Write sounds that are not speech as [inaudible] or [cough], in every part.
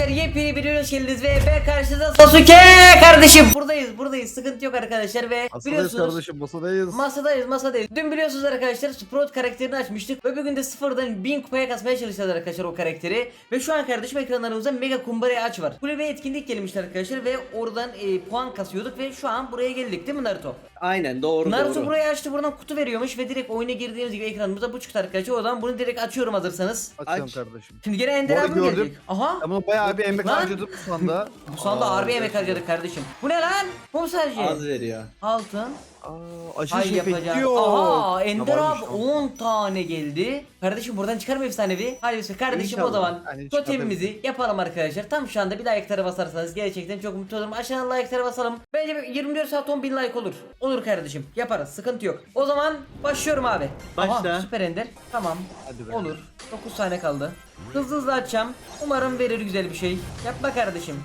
arkadaşlar yepyeni bir ürün geldiniz ve ben karşınızda Sasuke kardeşim. Buradayız buradayız sıkıntı yok arkadaşlar ve Masadayız biliyorsunuz kardeşim masadayız. Masadayız masadayız. Dün biliyorsunuz arkadaşlar Sprout karakterini açmıştık ve bugün de sıfırdan 1000 kupaya kasmaya çalışacağız arkadaşlar o karakteri. Ve şu an kardeşim ekranlarımızda Mega Kumbara aç var. Kulübe etkinlik gelmişti arkadaşlar ve oradan e, puan kasıyorduk ve şu an buraya geldik değil mi Naruto? Aynen doğru Naruto doğru. burayı açtı buradan kutu veriyormuş ve direkt oyuna girdiğimiz gibi ekranımızda bu çıktı arkadaşlar. O zaman bunu direkt açıyorum hazırsanız. Açacağım Aç. kardeşim. Şimdi gene Ender Bu abi arada mi gördüm. gelecek? Aha. Ben bunu bayağı bir emek Lan. harcadım şu anda. [laughs] Bu sanda Aa, harbi emek harcadık kardeşim. Bu ne lan? Bu mu sadece? Az veriyor. Altın. Aa, aşırı Ay şey yapacağım. bekliyor. Aha Ender Ya abi varmış lan. 10 tane geldi. Kardeşim buradan çıkar mı efsanevi? Hadi bismillah. Kardeşim o İnşallah. zaman Hani totemimizi yapalım arkadaşlar. Tam şu anda bir like'lara basarsanız gerçekten çok mutlu olurum. Aşağıdan like'lara basalım. Bence bir 24 saat 10 bin like olur. Olur kardeşim. Yaparız. Sıkıntı yok. O zaman başlıyorum abi. Aha, Başla. süper Ender. Tamam. Hadi be. Olur. 9 tane kaldı. Hızlı hızlı açacağım. Umarım verir güzel bir şey. Yapma kardeşim.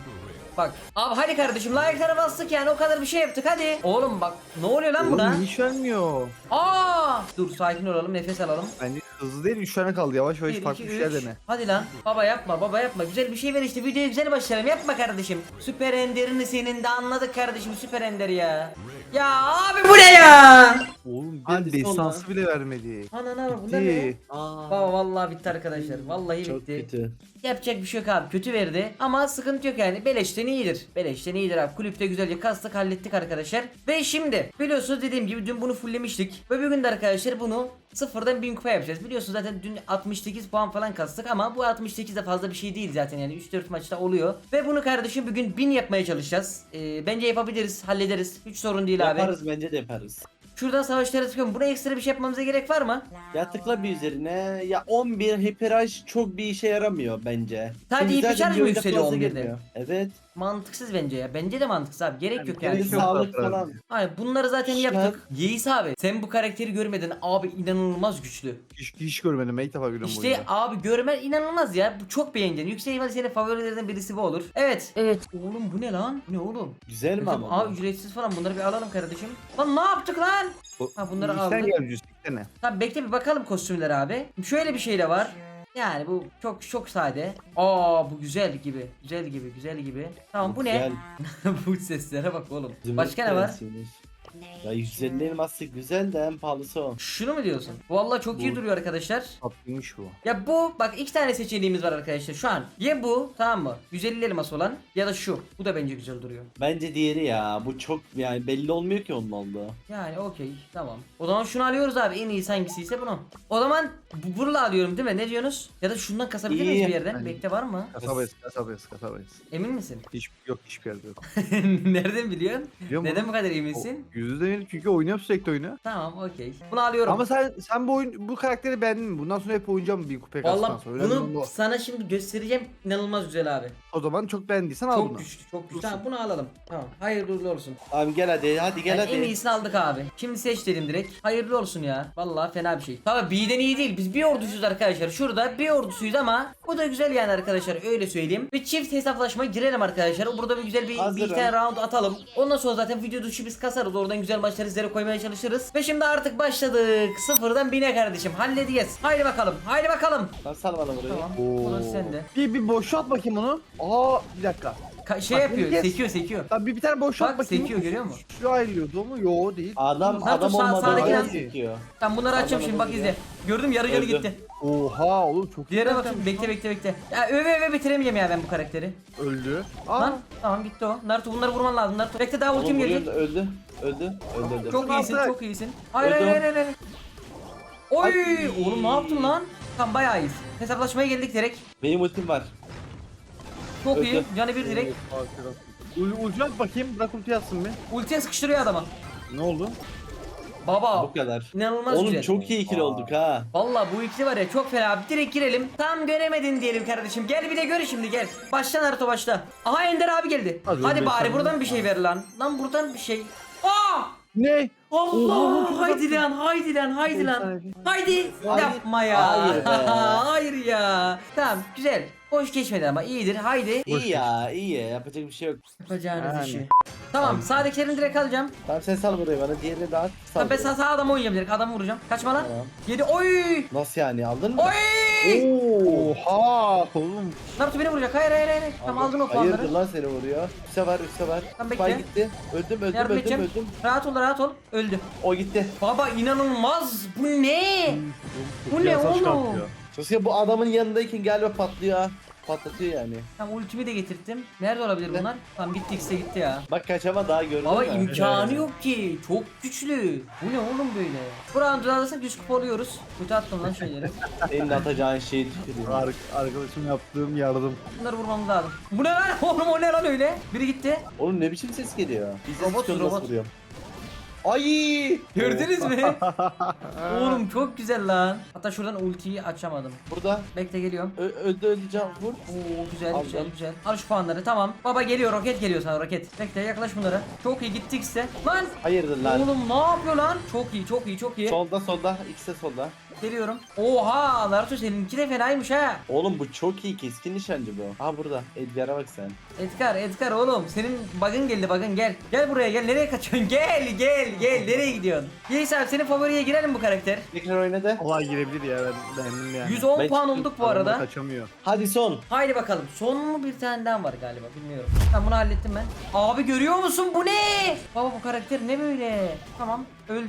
Bak. Abi hadi kardeşim like'lara bastık yani o kadar bir şey yaptık hadi. Oğlum bak ne oluyor lan buna? Oğlum hiç vermiyor. Aa! Dur sakin olalım nefes alalım. Bence hızlı değil 3 tane kaldı yavaş yavaş 1 farklı 2 bir şeyler 3. dene. Hadi lan. Baba yapma baba yapma. Güzel bir şey ver işte. Videoya güzel başlayalım. Yapma kardeşim. Süper Ender'ini senin de anladık kardeşim Süper Ender ya. Ya abi bu ne ya? Oğlum bir Hadi destansı sonra. bile vermedi. Ana ne bunlar ne? Gitti. Aa, Baba vallahi bitti arkadaşlar. Vallahi çok bitti. kötü. Yapacak bir şey yok abi. Kötü verdi. Ama sıkıntı yok yani. Beleşten iyidir. Beleşten iyidir abi. Kulüpte güzelce kastık hallettik arkadaşlar. Ve şimdi biliyorsunuz dediğim gibi dün bunu fulllemiştik. Ve bugün de arkadaşlar bunu sıfırdan 1000 kupa yapacağız. Biliyorsunuz zaten dün 68 puan falan kastık ama bu 68 de fazla bir şey değil zaten yani 3-4 maçta oluyor. Ve bunu kardeşim bugün 1000 yapmaya çalışacağız. Ee, bence yapabiliriz, hallederiz. Hiç sorun değil abi. Yaparız bence de yaparız. Şuradan savaşlara tıkıyorum. Buna ekstra bir şey yapmamıza gerek var mı? Ya tıkla bir üzerine. Ya 11 hiperaj çok bir işe yaramıyor bence. Sadece Çünkü hiper zaten charge bir mı yükseliyor fazla 11'de? girmiyor. Evet. Mantıksız bence ya. Bence de mantıksız abi. Gerek yok yani. Çok sağlık falan. Hayır bunları zaten yaptık. Yeis abi sen bu karakteri görmedin abi inanılmaz güçlü. Hiç, hiç görmedim ben ilk defa görüyorum bu İşte oyunu. abi görmen inanılmaz ya. Bu çok beğendin. Yüksek ihtimalle senin favorilerden birisi bu olur. Evet. Evet. Oğlum bu ne lan? Bu ne oğlum? Güzel mi ama? Abi bu? ücretsiz falan bunları bir alalım kardeşim. Lan ne yaptık lan? Bu- Ha bunları Sen aldık. gel yüz tane. Tamam bekle bir bakalım kostümler abi. Şöyle bir şey de var. Yani bu çok çok sade. Aa bu güzel gibi. Güzel gibi, güzel gibi. Tamam bu ne? Güzel. [laughs] bu seslere bak oğlum. Başka ne var? prensiymiş. Ya 150 elması güzel de en pahalısı o. Şunu mu diyorsun? Vallahi çok iyi duruyor arkadaşlar. Tatlıymış bu. Ya bu bak iki tane seçeneğimiz var arkadaşlar şu an. Ya bu tamam mı? 150 elmas olan ya da şu. Bu da bence güzel duruyor. Bence diğeri ya. Bu çok yani belli olmuyor ki onun olduğu. Yani okey tamam. O zaman şunu alıyoruz abi en iyisi hangisiyse bunu. O zaman bu bunu alıyorum değil mi? Ne diyorsunuz? Ya da şundan kasabilir miyiz İyi. bir yerden? Yani- Bekle var mı? Kasabayız kasabayız kasabayız. Emin misin? Hiç yok hiçbir yerde yok. [laughs] Nereden biliyorsun? Biliyor musun? Neden bu kadar eminsin? Yüzde eminim çünkü oynuyorum sürekli oyunu. Tamam okey. Bunu alıyorum. Ama sen sen bu oyun bu karakteri beğendin mi? Bundan sonra hep oynayacağım bir kupe kastan Vallahi sonra. Olan bunu o. sana şimdi göstereceğim. İnanılmaz güzel abi. O zaman çok beğendiysen al Çok bunu. güçlü, çok güçlü. Tamam bunu alalım. Tamam. Hayırlı uğurlu olsun. Abi gel hadi hadi gel Yani hadi. en iyisini aldık abi. Şimdi seç dedim direkt. Hayırlı olsun ya. Vallahi fena bir şey. Tabii B'den iyi değil. Biz bir ordusuyuz arkadaşlar. Şurada bir ordusuyuz ama bu da güzel yani arkadaşlar. Öyle söyleyeyim. Bir çift hesaplaşmaya girelim arkadaşlar. Burada bir güzel bir, bir Hazırım. iki tane round atalım. Ondan sonra zaten video dışı biz kasarız. Oradan güzel maçları sizlere koymaya çalışırız. Ve şimdi artık başladık. Sıfırdan bine kardeşim. Halledeceğiz. Haydi bakalım. Haydi bakalım. Lan sal bana burayı. Tamam. Oo. Burası sende. Bir bir boşalt bakayım onu. Aa bir dakika. Ka- şey Bak, yapıyor. bunu kes. Sekiyor sekiyor. Tamam bir, bir tane boşalt Bak, bakayım. sekiyor, görüyor musun? Şu ayrılıyordu mu? Yo değil. Adam Naruto adam sağ- olmadı. sağdaki Adam yan- sekiyor. Tamam bunları açacağım şimdi bak izle. Gördüm yarı canı Öldü. gitti. Oha oğlum çok iyi Diğere karakter. bakayım bekle bekle bekle. Ya öve öve bitiremeyeceğim ya ben bu karakteri. Öldü. Aa. Lan tamam gitti o. Naruto bunları vurman lazım Naruto. Bekle daha ultim Oğlum vuruyor öldü. Öldü. Öldü öldü. Çok iyisin çok iyisin. Hayır hayır Öldü. hayır hayır. Oy Ay. oğlum ne yaptın lan? Tamam bayağı iyiyiz. Hesaplaşmaya geldik direkt. Benim ultim var. Çok Öldü. iyi. Canı bir direkt. Ul ulti at bakayım. Bırak ulti atsın bir. Ultiye sıkıştırıyor adama. Ne oldu? Baba. Bu kadar. İnanılmaz Oğlum güzel. çok iyi ikili Aa. olduk ha. Valla bu ikili var ya çok fena abi. Direkt girelim. Tam göremedin diyelim kardeşim. Gel bir de gör şimdi gel. Başla Naruto başla. Aha Ender abi geldi. Hadi Hadi bari buradan bir şey ver lan. Lan buradan bir şey. Aa! Ne? Allah! Oha, haydi lan, haydi lan, haydi lan. Haydi. Hayır. Yapma ya. Hayır be. [laughs] Hayır ya. Tamam, güzel. Hoş geçmedi ama iyidir. Haydi. İyi ya iyi ya yapacak bir şey yok. Yapacağınız Yani. işi. Tamam, sağdakilerini direkt alacağım. Tamam sen sal burayı bana diğerini dağıt. Sal Tamam, ben sağ, sağ adamı oynayacağım direkt. Adamı vuracağım. Kaçma lan. Tamam. Yedi. Oy! Nasıl yani aldın mı? Oy! Oha oğlum. Naruto beni vuracak. Hayır hayır hayır. Tamam aldın o puanları. Hayırdır lan seni vuruyor. Üste var üste var. Tamam, Spy bekle. gitti. Öldüm öldüm Yardım öldüm edeceğim. öldüm. Rahat ol rahat ol. Öldü. O gitti. Baba inanılmaz. Bu ne? Bu ne Yasaç oğlum? Sasuke bu adamın yanındayken galiba patlıyor ha. Patlatıyor yani. Tamam ultimi de getirttim. Nerede olabilir bunlar? Tamam gitti ikisi de gitti ya. Bak kaçama daha gördün Baba mü? imkanı yok ki. Çok güçlü. Bu ne oğlum böyle? Bu roundu alırsak 100 kupa oluyoruz. Kötü attım lan şeyleri. [laughs] Senin de atacağın şeyi tükürüyor. Ar- arkadaşım yaptığım yardım. Bunları vurmamız lazım. Bu ne lan? [laughs] Oğlum o ne lan öyle? Biri gitti. Oğlum ne biçim ses geliyor? Biz Robot, robot. vuruyor? Ay! Gördünüz mü? [laughs] oğlum çok güzel lan. Hatta şuradan ultiyi açamadım. Burada Bekle geliyorum. Ö- öldü can vur. Oo güzel Aldım. güzel güzel. Al şu puanları tamam. Baba geliyor roket geliyor sana roket. Bekle yaklaş bunlara. Çok iyi gittik size. Lan! Hayırdır lan? Oğlum ne yapıyor lan? Çok iyi çok iyi çok iyi. Solda solda ikisi de solda. Geliyorum. Oha Naruto seninki de fenaymış ha. Oğlum bu çok iyi keskin nişancı bu. Ha burada. Edgar'a bak sen. Edgar, Edgar oğlum senin bug'ın geldi bug'ın gel. Gel buraya gel nereye kaçıyorsun? Gel gel gel nereye gidiyorsun? Yeis abi senin favoriye girelim bu karakter. Tekrar oynadı. Olay girebilir ya ben beğendim yani. 110 Ben puan olduk bu Adamlar arada. Kaçamıyor. Hadi son. Haydi bakalım. Son mu bir tane daha var galiba bilmiyorum. Tamam bunu hallettim ben. Abi görüyor musun bu ne? Baba bu karakter ne böyle? Tamam öldü.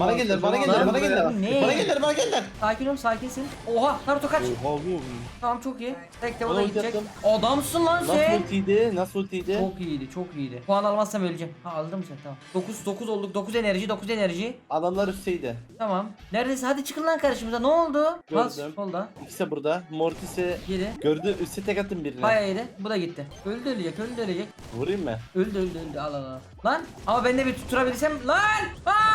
Bana geldiler, bana geldiler, bana bu geldiler. ne? Bana geldiler, bana geldiler. Sakin ol sakinsin. Oha Naruto kaç. Oha bu. Tamam çok iyi. Bekle o Bana da gidecek. Adamsın lan Nasıl sen. ultiydi? Nasıl ultiydi? Çok iyiydi çok iyiydi. Puan almazsam öleceğim. Ha aldın mı sen tamam. 9 9 olduk 9 enerji 9 enerji. Adamlar üstteydi. Tamam. Neredeyse hadi çıkın lan karşımıza ne oldu? Bas Gördüm. solda. İkisi de burada. Mortis'e Yedi. gördü. Üste tek attım birine. Bayağı yedi. Bu da gitti. Öldü ölecek öldü ölecek. Vurayım mı? Öldü öldü öldü al al al. Lan ama ben de bir tutturabilirsem lan. Aa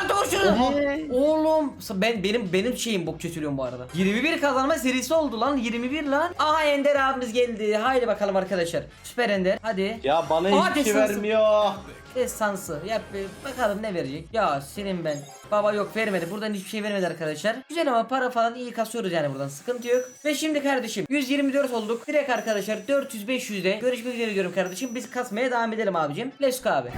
lan dur şunu. Oğlum ben benim benim şeyim bok kötülüğüm bu arada. 21 kazanma serisi oldu lan 21 lan. Aha Ender abimiz geldi. Haydi bakalım arkadaşlar. Süper Ender hadi. Ya bana Aa, hiçbir şey destansı. vermiyor. Destansı. Yap bakalım ne verecek. Ya senin ben. Baba yok vermedi. Buradan hiçbir şey vermedi arkadaşlar. Güzel ama para falan iyi kasıyoruz yani buradan. Sıkıntı yok. Ve şimdi kardeşim 124 olduk. Direkt arkadaşlar 400-500'de görüşmek üzere diyorum kardeşim. Biz kasmaya devam edelim abicim. Let's go abi.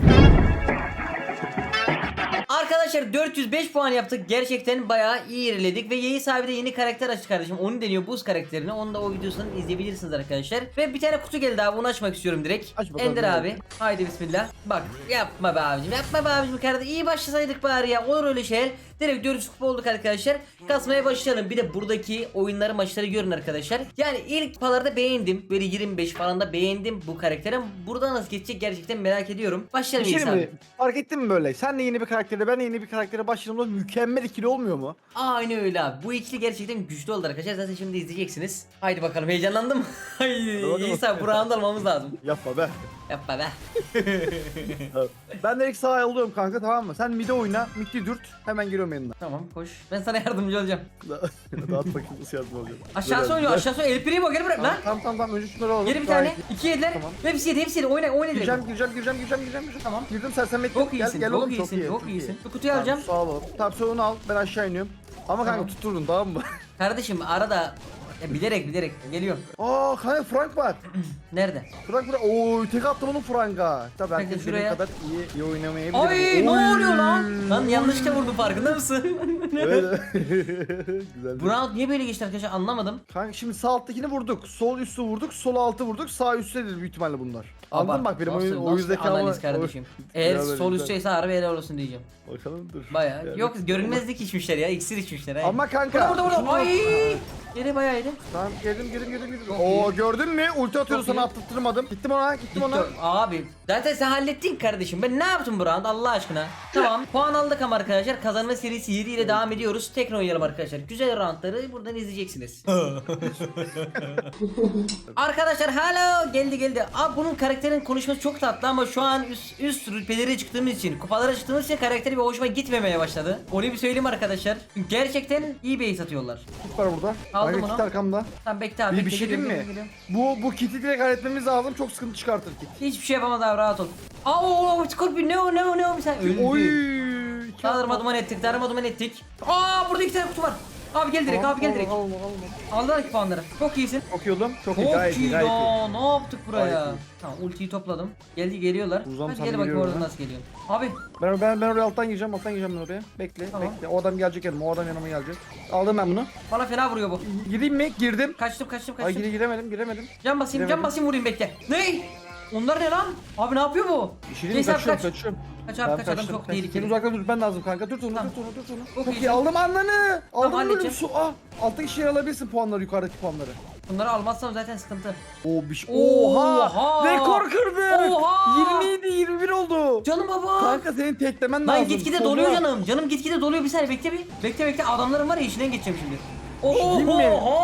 Arkadaşlar 405 puan yaptık. Gerçekten bayağı iyi ilerledik ve Yeğiz abi de yeni karakter açtı kardeşim. Onu deniyor buz karakterini. Onu da o videosunu izleyebilirsiniz arkadaşlar. Ve bir tane kutu geldi abi. Onu açmak istiyorum direkt. Aç bakalım, Ender ne abi. Haydi bismillah. Bak yapma be abicim. Yapma be abicim kardeşim. İyi başlasaydık bari ya. Olur öyle şeyler. Direkt 400 kupa olduk arkadaşlar. Kasmaya başlayalım. Bir de buradaki oyunları maçları görün arkadaşlar. Yani ilk kupalarda beğendim. Böyle 25 falan da beğendim bu karakterin. Burada nasıl geçecek gerçekten merak ediyorum. Başlayalım şey Yeğiz mi? Fark ettin mi böyle? Sen de yeni bir karaktere ben de yeni bir karaktere başladığımda mükemmel ikili olmuyor mu? Aynı öyle abi. Bu ikili gerçekten güçlü oldu arkadaşlar. Zaten şimdi izleyeceksiniz. Haydi bakalım heyecanlandım. [laughs] İsa bu round almamız lazım. Yapma be. Yapma be. ben direkt sağa alıyorum kanka tamam mı? Sen mide oyna, mid'i dürt. Hemen geliyorum yanına. Tamam koş. Ben sana yardımcı olacağım. Dağıt [laughs] bakayım nasıl yardım olacak. Aşağısı oynuyor aşağısı oynuyor. El Primo gel bırak lan. Tamam tamam tamam önce şunları alalım. Geri bir tane. İki yediler. Tamam. Hepsi yedi hepsi yedi. Oyna oyna direkt. Gireceğim gireceğim gireceğim gireceğim gireceğim. Tamam. Girdim sen bekle. Çok Gel, iyisin, gel çok oğlum, iyisin, iyi, çok iyi. iyisin. Bu kutuyu alacağım. Sağ ol. Tamam sen onu al ben aşağı iniyorum. Ama kanka Tamam. tutturdun tamam mı? Kardeşim arada ya bilerek bilerek geliyorum. Aa kanka Frank var. [clears throat] Nerede? Frank Frank. Oo tek attım onu Frank'a. Tabii herkes şuraya. benim kadar iyi, iyi oynamayabilir. Ay ne Oy. oluyor lan? Lan yanlışlıkla vurdu farkında mısın? [laughs] Evet. [laughs] Güzel. Bu round niye böyle geçti arkadaşlar anlamadım. Kanka şimdi sağ alttakini vurduk. Sol üstü vurduk. Sol altı vurduk. Sağ üstte de büyük ihtimalle bunlar. Anladın mı? bak benim oyun, oyun zekamı. analiz kardeşim. Eğer sol güzel. üstteyse harbi helal olsun diyeceğim. Bakalım dur. Baya. Yani- Yok görünmezlik içmişler ya. iksir içmişler. ha. Ama kanka. Burada burada şunu- burada. Ay. Yere bayağı yedi. Tamam geldim geldim geldim geldim. Oo gördün mü? Ulti atıyordu Çok sana iyi. attırtmadım. Gittim ona gittim ona. Abi zaten sen hallettin kardeşim. Ben ne yaptım bu round Allah aşkına? Tamam puan aldık ama arkadaşlar kazanma serisi 7 ile devam ediyoruz. Tekrar oynayalım arkadaşlar. Güzel roundları buradan izleyeceksiniz. [laughs] arkadaşlar hello geldi geldi. Abi bunun karakterin konuşması çok tatlı ama şu an üst, üst rütbeleri çıktığımız için kupalara çıktığımız için karakteri bir hoşuma gitmemeye başladı. Onu bir söyleyeyim arkadaşlar. Gerçekten iyi base atıyorlar. Kit var burada. Aldım Kanka onu. kit arkamda. Tamam bekle abi. Bir, bir şey diyeyim mi? geliyorum, Bu bu kiti direkt halletmemiz lazım. Çok sıkıntı çıkartır kit. Hiçbir şey yapamaz abi rahat ol. Aa o Scorpion ne o ne o ne o bir sen öldü. Oy. İki Darma duman ettik, darma duman ettik. Aa burada iki tane kutu var. Abi gel direkt abi gel direkt. Alma alma. Aldılar ki puanları. Çok iyisin. Çok iyi oğlum. Çok iyi gayet iyi gayet iyi. ya. Ne yaptık buraya? Gayet. Tamam ultiyi topladım. Geldi geliyorlar. Uzam Hadi gel bakayım geliyorum oradan ha. nasıl geliyor. Abi Ben, ben, ben oraya alttan gireceğim, alttan gireceğim ben oraya. Bekle, Tamam. bekle. O adam gelecek yanıma, o adam yanıma gelecek. Aldım ben bunu. bana fena vuruyor bu. Gireyim mi? Girdim. Kaçtım kaçtım Ay kaçtım. gire giremedim, giremedim. Can basayım can giremedim. basayım vurayım bekle. Ne? Onlar ne lan? Abi ne yapıyor bu? Bir şey diyeyim mi? Neyse abi Kaçıyorum, kaç. kaçıyorum. Kaç abi kaç adam kaçtım, çok kaçtım. Seni tehlikeli. uzakta tutman lazım kanka. Tut onu, Tamam. tut onu, onu. Çok Çok iyi. iyi. Aldım ananı. Aldım halledeceğim. su. Ah. Alttaki şeyi alabilirsin puanları, yukarıdaki puanları. Bunları almazsam zaten sıkıntı. Oo bir şey. Oha! Oha! Rekor kırdı. Oha! 27 21 oldu. Canım baba. Kanka senin teklemen lazım. Lan gitgide Sola. doluyor canım. Canım gitgide doluyor bir saniye bekle bir. Bekle bekle adamların var ya işinden geçeceğim şimdi. Değil mi? Oho!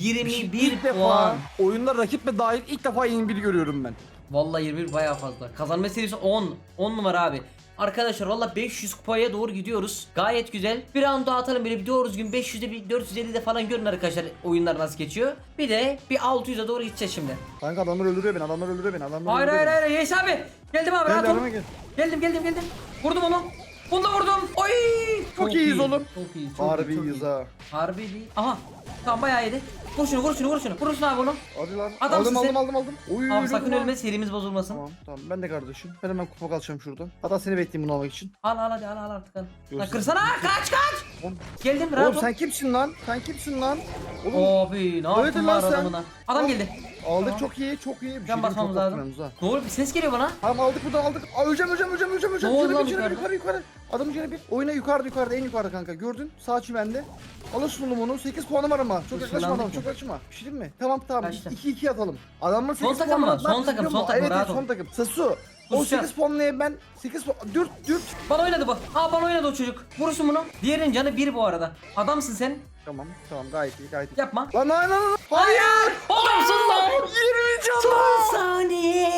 Oh. 21 İlk defa puan. oyunda rakip ve dahil ilk defa 21 görüyorum ben. Vallahi 21 bayağı fazla. Kazanma serisi 10. 10 numara abi. Arkadaşlar valla 500 kupaya doğru gidiyoruz. Gayet güzel. Bir round daha atalım böyle bir doğru düzgün 500'de bir 450'de falan görün arkadaşlar oyunlar nasıl geçiyor. Bir de bir 600'e doğru gideceğiz şimdi. Kanka adamlar öldürüyor beni, adamlar öldürüyor beni, adamlar Hayır öldürüyor hayır beni. hayır Yeş abi. Geldim abi Gel rahat ol. gel. Geldim geldim geldim. Vurdum onu. Bunu da vurdum. Oy! Çok iyiyiz iyi. oğlum. Çok iyi. Çok Harbi iyi, iyiyiz iyi. ha. Harbi değil. Aha. Tamam bayağı yedi. Vur şunu vur şunu vur şunu. Vurursun abi onu. Hadi lan. Adamsın aldım, sen. aldım aldım aldım Oy, Abi sakın lan. ölme serimiz bozulmasın. Tamam tamam ben de kardeşim. Ben hemen kupa kalacağım şurada. Hatta seni bekleyeyim bunu almak için. Al al hadi al al artık al. Lan Görüşürüz. kırsana kaç kaç. Oğlum, Geldim rahat Oğlum ol. sen kimsin lan? Sen kimsin lan? Oğlum Abi ne yaptın lan var sen. adamına? Adam geldi. aldık Tamam. çok iyi çok iyi. Bir şey basmamız çok lazım. korktum yalnız ha. Doğru bir ses geliyor bana. Tamam aldık buradan aldık. Aa, öleceğim öleceğim öleceğim öleceğim öleceğim. Oldu Canı lan bir, canı bir, yukarıda? yukarı yukarı. Adamın canı bir. Oyuna yukarıda yukarıda en yukarıda kanka. Gördün? Sağ çimende. Alırsın oğlum onu. 8 puanı var ama. Çok yaklaşma Işınlandık adam? Çok yaklaşma. Bir şey diyeyim mi? Tamam tamam. Kaçtı. 2-2 atalım. Adamın 8 Son takım mı? Son yapacağız takım, son takım, Evet rahat evet ol. son takım. Sasu. O Kusacağım. 8 puanlıya ben 8 puan. Dürt dürt. Bana oynadı bu. Aa bana oynadı o çocuk. Vurursun bunu. Diğerinin canı bir bu arada. Adamsın sen. Tamam tamam gayet iyi gayet iyi. Yapma. Lan lan lan lan. Hayır. Adamsın lan. 20 can Son saniye.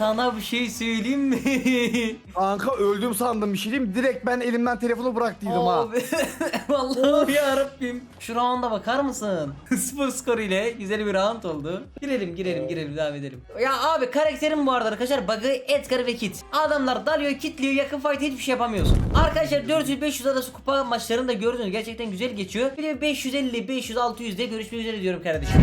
Sana bir şey söyleyeyim mi? [laughs] Kanka öldüm sandım bir şey diyeyim? Direkt ben elimden telefonu bıraktıydım ha. Abi [laughs] Vallahi ya Rabbim. Şu rounda bakar mısın? [laughs] Sıfır skor ile güzel bir round oldu. Girelim girelim girelim devam edelim. Ya abi karakterim bu arada arkadaşlar bug'ı Edgar ve Kit. Adamlar dalıyor kitliyor yakın fight hiçbir şey yapamıyorsun. Arkadaşlar 400-500 arası kupa maçlarını da gördünüz gerçekten güzel geçiyor. Bir de 550-500-600'de görüşmek üzere diyorum kardeşim.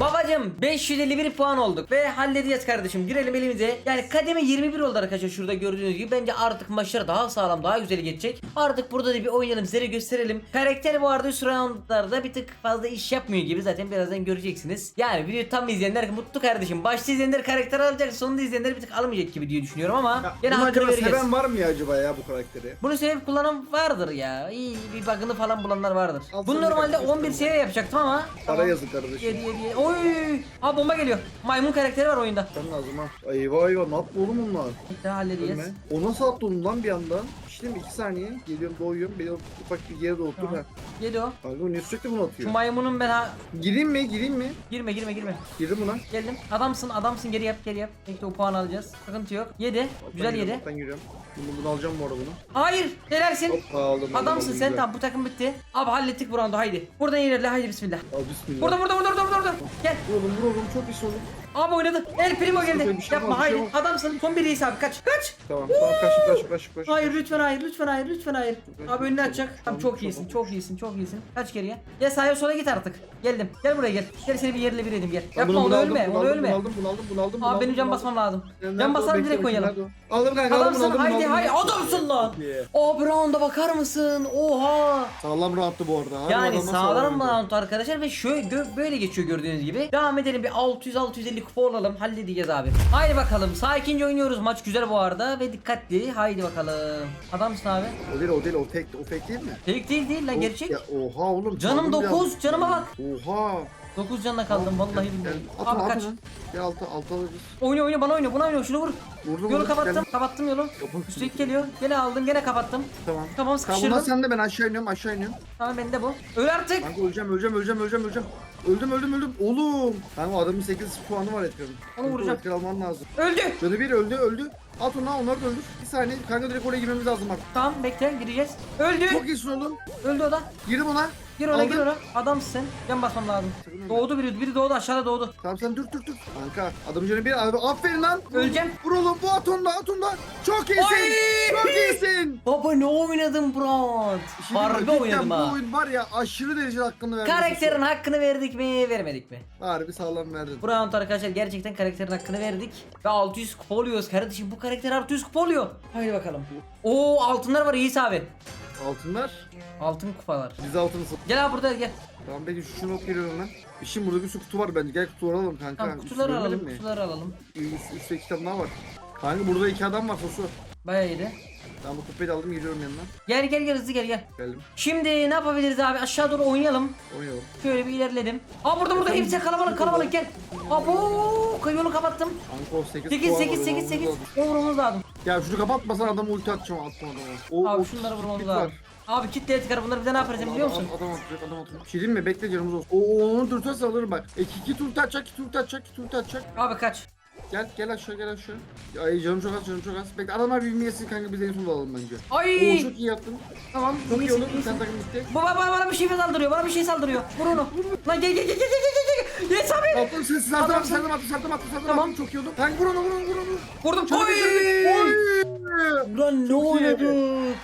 Babacım 551 puan olduk ve halledeceğiz kardeşim girelim elimize yani kademe 21 oldu arkadaşlar şurada gördüğünüz gibi bence artık maçlar daha sağlam daha güzel geçecek artık burada da bir oynayalım size gösterelim karakter bu arada üst roundlarda bir tık fazla iş yapmıyor gibi zaten birazdan göreceksiniz yani video tam izleyenler mutlu kardeşim başta izleyenler karakter alacak sonunda izleyenler bir tık almayacak gibi diye düşünüyorum ama gene Bunu hakkını acaba vereceğiz seven var mı ya acaba ya bu karakteri? bunu sevip kullanan vardır ya. İyi bir bug'ını falan bulanlar vardır. Al Bunu normalde birkaç 11 göstereyim. seviye yapacaktım ama. Para yazın kardeşim. 7 7 7. Oy! Ha bomba geliyor. Maymun karakteri var oyunda. Sen lazım ha. Eyvah eyvah ne yaptı oğlum onlar? Bir daha halledeceğiz. Ölme. O nasıl attı onu lan bir anda? Mi 2 saniye geliyorum doğuyorum beni ufak bir geri doğurtur Tamam. ha. Geliyor. O niye sürekli bunu Şu atıyor? maymunun ben ha... Gireyim mi gireyim mi? Girme girme girme. Girdim buna. Geldim. Adamsın adamsın geri yap geri yap. Bekle o puan alacağız. Sıkıntı yok. 7. Güzel Alttan 7. giriyorum, Alttan giriyorum. Bunu, bunu alacağım bu arada bunu. Hayır. Helalsin. Hop aldım. Adamsın aldım, sen güzel. tamam bu takım bitti. Abi hallettik bu roundu haydi. Buradan ilerle haydi bismillah. Al bismillah. Burada burada burada burada burada. Gel. Vur oğlum vur oğlum çok iyisin oğlum. Abi oynadı. El primo geldi. Bir şey Yapma var, bir haydi. şey. Adamsın. Son bir reis abi kaç. Kaç. Tamam tamam kaçıp kaçıp kaçıp kaçıp. Hayır lütfen hayır lütfen hayır lütfen hayır. Abi önüne açacak. Tamam çok iyisin çok iyisin çok iyisin. Kaç geriye. Gel sağa sola git artık. Geldim. Gel buraya gel. Gel seni bir yerle bir edeyim gel. Ben Yapma bunu- onu bunu aldım, ölme bunu onu aldım, ölme. Bunu aldım bunu aldım bunu aldım. bunu Abi benim can bunu basmam lazım. aldım. Can Nerede o? basalım Bekle, direkt bekle, oynayalım. nerede o? Aldım kanka aldım bunu Adamsın aldım bunu haydi aldım. haydi adamsın lan. Yeah. Abi rounda bakar mısın? Oha. Sağlam rahattı bu arada. Harbi Yani adamlar sağlam round arkadaşlar ve şöyle gö- böyle geçiyor gördüğünüz gibi. Devam edelim bir 600 650 kupa olalım. Halledeceğiz abi. Haydi bakalım. Sakince oynuyoruz. Maç güzel bu arada ve dikkatli. Haydi bakalım. Adamsın abi. O değil o değil o fake, o fake değil mi? Fake değil değil lan O- gerçek. Ya, oha oğlum. Canım çaldım bir 9. anda. Canıma bak. Oha. 9 canla kaldım vallahi bilmiyorum. At Abi kaç. Gel altı altı alırız. Oyna oyna bana oyna buna oyna şunu vur. Vurdum Yolu vurdum. kapattım. Geldim. Kapattım yolu. Kapat. Üstelik geliyor. Gene aldım gene kapattım. Tamam. Tamam Tamam sıkıştırdım. bundan Tamam, sen de ben aşağı iniyorum aşağı iniyorum. bende bu. Öl artık. Kanka öleceğim öleceğim öleceğim öleceğim öleceğim. Öldüm öldüm öldüm. Oğlum. Kanka adamın 8 puanı var Edgar'ın. Onu vuracağım. Edgar alman lazım. Öldü. Canı bir öldü öldü. At onu onları da öldür. Bir saniye kanka direkt oraya girmemiz lazım bak. Tamam bekle gireceğiz. Öldü. Çok iyisin oğlum. Öldü o da. Girdim ona. Gir ona gir ona. Adamsın. Can basmam lazım. Doğdu biri. Biri doğdu aşağıda doğdu. Tamam sen dur dur dur. Kanka adamın canı bir abi aferin lan. Öleceğim. Vur oğlum bu atonda atonda. Çok iyisin. Ay! Çok iyisin. Baba ne oynadın Brad? Şimdi Harbi cidden oynadım Bu ha. oyun var ya aşırı derecede hakkını verdi. Karakterin hakkını verdik mi vermedik mi? Harbi sağlam verdin. Bu round arkadaşlar gerçekten karakterin hakkını verdik. Ve 600 kupa oluyoruz kardeşim. Bu karakter 600 kupa oluyor. Haydi bakalım. Oo altınlar var İsa abi. Altınlar. Altın kupalar. Biz altını sat. Gel abi burada gel. Tamam peki şunu not veriyorum ben. Şimdi burada bir sürü kutu var bence. Gel kutuları alalım kanka. Tamam kutuları alalım mi? kutuları alalım. Üst, üstte iki tane daha var. Kanka burada iki adam var Sosu. Bayağı iyiydi. Ben bu kupayı da aldım geliyorum yanına. Gel gel gel hızlı gel gel. Geldim. Şimdi ne yapabiliriz abi aşağı doğru oynayalım. Oynayalım. Şöyle bir ilerledim. Aa burada burada hepsi kalabalık kalabalık gel. Abo yolu kapattım. Kanka o 8 8 8 8 8. O vurmamız lazım. Ya şunu kapatmasan adamı ulti atacağım attım adamı. O, Abi şunları vurmamız lazım. Abi kitle etkar bunları bir de ne yaparız biliyor musun? Adam, atacak adam atacak. Diyeyim mi? Bekle canımız olsun. O, o onu tutarsa alırım bak. E, iki, iki ulti atacak, iki ulti atacak, iki ulti atacak. Abi kaç. Gel gel aşağı gel aşağı. Ay canım çok az canım çok az. Bekle adamlar birbirini yesin kanka biz en sonunda alalım bence. Ay. Oo çok iyi yaptın. Tamam. Çok iyi oldu. iyisin. Sen takım bitti. Baba bana, bana bir şey saldırıyor. Bana bir şey saldırıyor. Vur onu. Lan gel gel gel gel gel gel gel. Yes abi. Attın sen sardım Adam attı sardım attı sardım attı sardım Tamam. Çok iyi oldu. Kanka vur onu vur onu vur onu. Vurdum. Çabuk, Oy. Oy. Lan ne iyi. oynadık?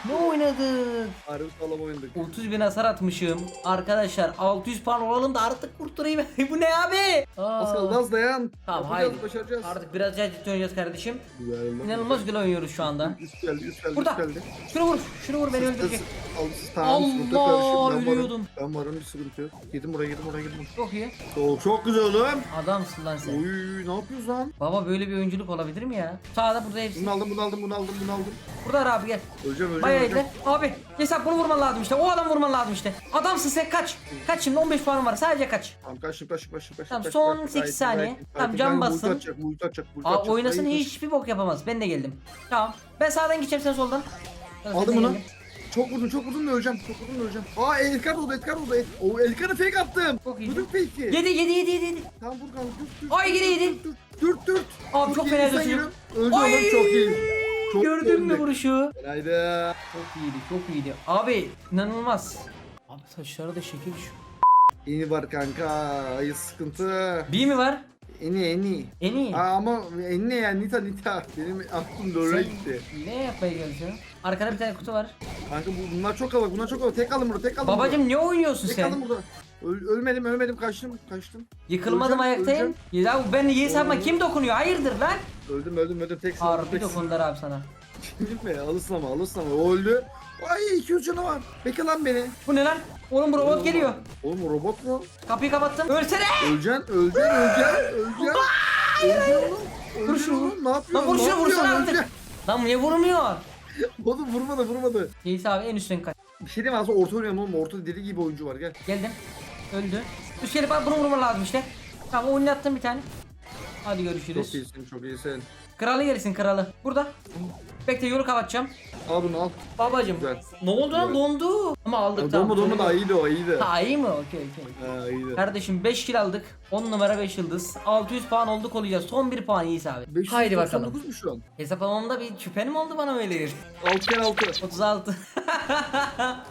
Ne oynadık? Harbi sağlam oynadık. 30 bin hasar atmışım. Arkadaşlar 600 puan olalım da artık kurtulayım. [laughs] Bu ne abi? Aa. Az kaldı az dayan. Tamam haydi. Başaracağız. Artık biraz daha ciddi oynayacağız kardeşim. Güzel. İnanılmaz güzel oynuyoruz şu anda. Üst geldi üst geldi Burada. üst geldi. Şunu vur. Şunu vur beni öldürecek. Al, tamam, sıkıntı yok Allah, kardeşim. Ben ölüyordum. varım. Ben varım bir sıkıntı yok. Yedim buraya yedim buraya yedim. Çok iyi. Çok, çok güzel oğlum. Adamsın lan sen. Oy ne yapıyoruz lan? Baba böyle bir oyunculuk olabilir mi ya? Sağda burada hepsi. Bunu aldım bunu aldım bunu aldım bunu aldım. Burada abi gel. Öleceğim öleceğim Bayağı öleceğim. Abi hesap bunu vurman lazım işte. O adam vurman lazım işte. Adamsın sen kaç. Kaç şimdi 15 puanın var sadece kaç. Tamam kaçtım kaçtım kaçtım kaçtım. Tamam, kaçtım, son kaçtım. sekiz Gayet, saniye. gayet, gayet. Tamam, can Ben bassın. Multi atacak multi Aa atacak. oynasın Hayır, hiçbir bok yapamaz. Ben de geldim. Tamam. Ben sağdan gideceğim sen soldan. Aldım bunu. geldim. Çok vurdum çok vurdum da öleceğim. Çok vurdum da öleceğim. Aa Elkar oldu Elkar oldu. El- O Elkar'ı fake attım. Çok iyi. Vurdum fake'i. Yedi yedi yedi yedi. yedi. Tamam vur kanka dürt dürt. Ay, yedi, yedi. Dürt dürt dürt. Abi çok iyi, fena sen yürü. Öldü Ay. oğlum çok iyi. Çok iyi Gördün mü vuruşu? Haydi. Çok iyiydi çok iyiydi. Abi inanılmaz. Abi taşları da şekil şu. Yeni var kanka. Ayı sıkıntı. Bir mi var? Eni eni. En iyi. Aa, ama en ne ya Nita Nita. Benim aklım doğruya Sen gitti. Ne yapmaya çalışıyorsun? Arkada bir tane kutu var. Kanka bu, bunlar çok kalabalık bunlar çok kalabalık. Tek kaldım burada tek kaldım Babacım ne oynuyorsun. Tek sen? burada. Öl- ölmedim ölmedim kaçtım kaçtım. Yıkılmadım Öleceğim, ayaktayım. Ya ben iyi sapma kim dokunuyor? Hayırdır lan? Öldüm öldüm öldüm tek kaldım. Harbi dokundular abi sana. [laughs] Gitme alırsın ama alırsın ama o öldü. Ay 200 canı var. Bekle lan beni. Bu ne lan? Oğlum robot geliyor. Oğlum robot mu? Kapıyı kapattım. Ölsene! Öleceksin öleceksin öleceksin öleceksin. Öleceksin oğlum. Vur Öleceksin şunu. oğlum ne yapıyorsun? Lan vur Ne şunu yapıyorsun? vursana artık. Öleceksin. Lan niye vurmuyor? Oğlum vurmadı vurmadı. Neyse abi en üstten kaç. Bir şey diyeyim mi? aslında orta oynuyorum oğlum. Ortada deli gibi oyuncu var gel. Geldim. Öldü. Üst gelip abi bunu vurman lazım işte. Tamam oynattım bir tane. Hadi görüşürüz. Çok iyisin çok iyisin. Kralı gelsin kralı. Burada. Bekle yolu kapatacağım. Al bunu al. Babacım. Güzel. Ne oldu lan Evet. dondu. Ama aldık tamam. Donma donma da iyiydi o iyiydi. Ha iyi mi? Okey okey. Ha iyiydi. Kardeşim 5 kill aldık. 10 numara 5 yıldız. 600 puan olduk olacağız. Son 1 puan iyiyiz abi. Haydi bakalım. 599 mu şu an? Hesaplamamda bir şüphen mi oldu bana öyle? 6 kere 6. 36.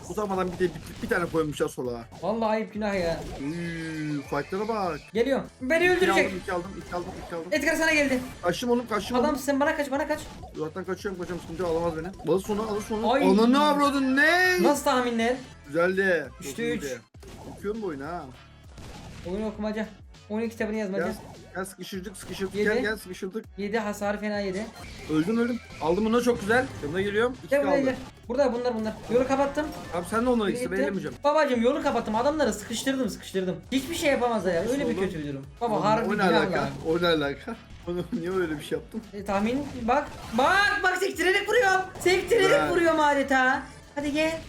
Utanmadan bir, de, bir, bir tane koymuşlar sola. Vallahi ayıp günah ya. Üüüü fightlara bak. Geliyor. Beni 2 öldürecek. aldım 2 aldım 2 aldım 2 aldım. Edgar sana geldi. Kaçtım oğlum kaçtım Adam oğlum. sen bana kaç bana kaç. Zaten kaçıyorum kaçıyorum sıkıntı yok, alamaz beni. Alır sonu alır sonu. Ay. Ananı ne avradın ne? Nasıl tahminler? Güzeldi. Çok Üçte üç. iyiydi. Okuyorum bu oyunu ha. Oyun okumaca. Oyun kitabını yazmaca. Gel, gel sıkışırdık sıkışırdık Yedi. gel gel sıkışırdık. 7 hasar fena 7. Öldüm öldüm. Aldım bunu çok güzel. Yanına geliyorum. 2 Gel buraya kaldı. Burada bunlar bunlar. Yolu kapattım. Tamam sen de onları ikisi ben elemeyeceğim. Babacım yolu kapattım. Adamları sıkıştırdım sıkıştırdım. Hiçbir şey yapamazlar ya. Öyle bir oldu? kötü bir durum. Baba harbi O ne alaka? lan. O ne alaka? [laughs] Onu niye öyle bir şey yaptın? E, tahmin bak. Bak bak sektirerek vuruyorum. Sektirerek Ben- vuruyorum adeta. Hadi gel.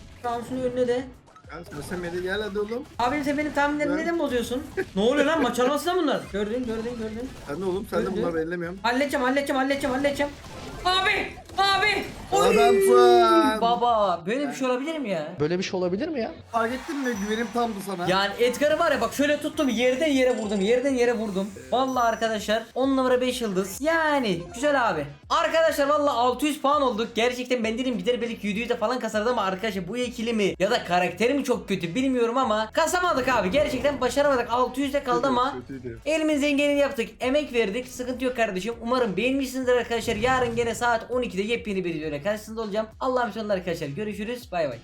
Şunu önüne de. Gel sen beni gel hadi oğlum. Abim sen benim tahminlerimi Ben- neden bozuyorsun? ne oluyor lan maç mı bunlar? Gördün gördün gördün. Sen de oğlum sen de Öldü. bunları ellemiyorum. Halledeceğim halledeceğim halledeceğim halledeceğim. Abi! Oy! Adamsın. Baba böyle bir şey olabilir mi ya? Böyle bir şey olabilir mi ya? Fark ettin mi? Güvenim tamdı sana. Yani Edgar'ı var ya bak şöyle tuttum yerden yere vurdum yerden yere vurdum. Vallahi arkadaşlar 10 numara 5 yıldız. Yani güzel abi. Arkadaşlar vallahi 600 puan olduk. Gerçekten ben dedim gider belki 700'de falan kasarız ama arkadaşlar bu ikili mi ya da karakteri mi çok kötü bilmiyorum ama kasamadık abi. Gerçekten başaramadık. 600'de kaldı ama Kötüydü. Elimizden geleni yaptık. Emek verdik. Sıkıntı yok kardeşim. Umarım beğenmişsinizdir arkadaşlar. Yarın gene saat 12'de yepyeni bir videoyla karşınızda olacağım. Allah'a emanet olun arkadaşlar. Görüşürüz. Bay bay.